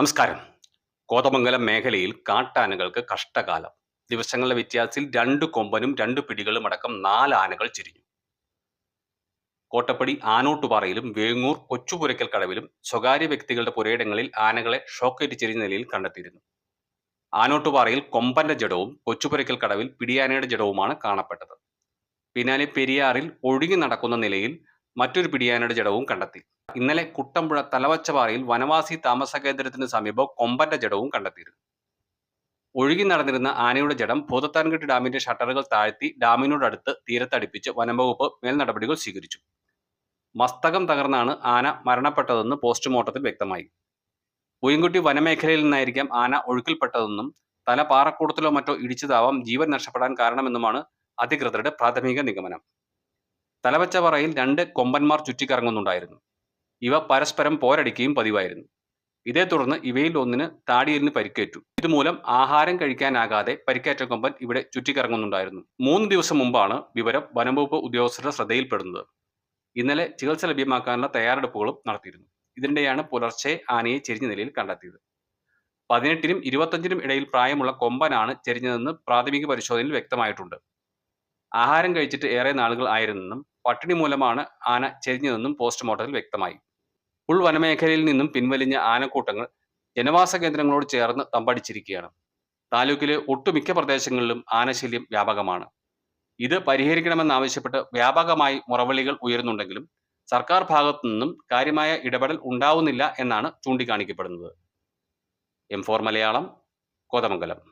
നമസ്കാരം. കോതമംഗലം മേഖലയിൽ കാട്ടാനകൾക്ക് കഷ്ടകാലം. ദിവസങ്ങളുടെ വ്യത്യാസത്തിൽ രണ്ട് കൊമ്പനും രണ്ട് പിടികളും അടക്കം നാല് ആനകൾ ചിരിഞ്ഞു. കോട്ടപ്പടി ആനോട്ടുപാറയിലും വേങ്ങൂർ കൊച്ചുപുരയ്ക്കൽ കടവിലും സ്വകാര്യ വ്യക്തികളുടെ പുരയിടങ്ങളിൽ ആനകളെ ഷോക്കേറ്റ് ചെരിഞ്ഞ നിലയിൽ കണ്ടെത്തിയിരുന്നു. ആനോട്ടുപാറയിൽ കൊമ്പന്റെ ജഡവും കൊച്ചുപുരയ്ക്കൽ കടവിൽ പിടിയാനയുടെ ജഡവുമാണ് കാണപ്പെട്ടത്. പിന്നാലെ പെരിയാറിൽ ഒഴുകി നടക്കുന്ന നിലയിൽ മറ്റൊരു പിടിയാനയുടെ ജഡവും കണ്ടെത്തി. ഇന്നലെ കുട്ടമ്പുഴ തലവച്ചപാറയിൽ വനവാസി താമസ കേന്ദ്രത്തിന് സമീപം കൊമ്പന്റെ ജഡവും കണ്ടെത്തിയിരുന്നു. ഒഴുകി നടന്നിരുന്ന ആനയുടെ ജഡം ഭൂതത്താൻകെട്ട് ഡാമിന്റെ ഷട്ടറുകൾ താഴ്ത്തി ഡാമിനോടടുത്ത് തീരത്തടിപ്പിച്ച് വനംവകുപ്പ് മേൽനടപടികൾ സ്വീകരിച്ചു. മസ്തകം തകർന്നാണ് ആന മരണപ്പെട്ടതെന്ന് പോസ്റ്റ്മോർട്ടത്തിൽ വ്യക്തമായി. പൂയംകുട്ടി വനമേഖലയിൽ നിന്നായിരിക്കാം ആന ഒഴുക്കിൽപ്പെട്ടതെന്നും തല പാറക്കൂടത്തിലോ മറ്റോ ഇടിച്ചതാവാം ജീവൻ നഷ്ടപ്പെടാൻ കാരണമെന്നുമാണ് അധികൃതരുടെ പ്രാഥമിക നിഗമനം. തലവച്ചപാറയിൽ രണ്ട് കൊമ്പന്മാർ ചുറ്റിക്കറങ്ങുന്നുണ്ടായിരുന്നു. ഇവ പരസ്പരം പോരടിക്കുകയും പതിവായിരുന്നു. ഇതേ തുടർന്ന് ഇവയിൽ ഒന്നിന് താടിയലിന് പരിക്കേറ്റു. ഇതുമൂലം ആഹാരം കഴിക്കാനാകാതെ പരിക്കേറ്റ കൊമ്പൻ ഇവിടെ ചുറ്റിക്കറങ്ങുന്നുണ്ടായിരുന്നു. മൂന്ന് ദിവസം മുമ്പാണ് വിവരം വനംവകുപ്പ് ഉദ്യോഗസ്ഥരുടെ ശ്രദ്ധയിൽപ്പെടുന്നത്. ഇന്നലെ ചികിത്സ ലഭ്യമാക്കാനുള്ള തയ്യാറെടുപ്പുകളും നടത്തിയിരുന്നു. ഇതിനിടെയാണ് പുലർച്ചെ ആനയെ ചെരിഞ്ഞ നിലയിൽ കണ്ടെത്തിയത്. പതിനെട്ടിനും ഇരുപത്തഞ്ചിനും ഇടയിൽ പ്രായമുള്ള കൊമ്പനാണ് ചെരിഞ്ഞതെന്ന് പ്രാഥമിക പരിശോധനയിൽ വ്യക്തമായിട്ടുണ്ട്. ആഹാരം കഴിച്ചിട്ട് ഏറെ നാളുകൾ ആയിരുന്നെന്നും പട്ടിണി മൂലമാണ് ആന ചെരിഞ്ഞതെന്നും പോസ്റ്റ്മോർട്ടത്തിൽ വ്യക്തമായി. ഉൾവനമേഖലയിൽ നിന്നും പിൻവലിഞ്ഞ ആനക്കൂട്ടങ്ങൾ ജനവാസ കേന്ദ്രങ്ങളോട് ചേർന്ന് തമ്പടിച്ചിരിക്കുകയാണ്. താലൂക്കിലെ ഒട്ടുമിക്ക പ്രദേശങ്ങളിലും ആനശല്യം വ്യാപകമാണ്. ഇത് പരിഹരിക്കണമെന്നാവശ്യപ്പെട്ട് വ്യാപകമായി മുറവിളികൾ ഉയരുന്നുണ്ടെങ്കിലും സർക്കാർ ഭാഗത്തു നിന്നും കാര്യമായ ഇടപെടൽ ഉണ്ടാവുന്നില്ല എന്നാണ് ചൂണ്ടിക്കാണിക്കപ്പെടുന്നത്. M four Malayalam Kothamangalam.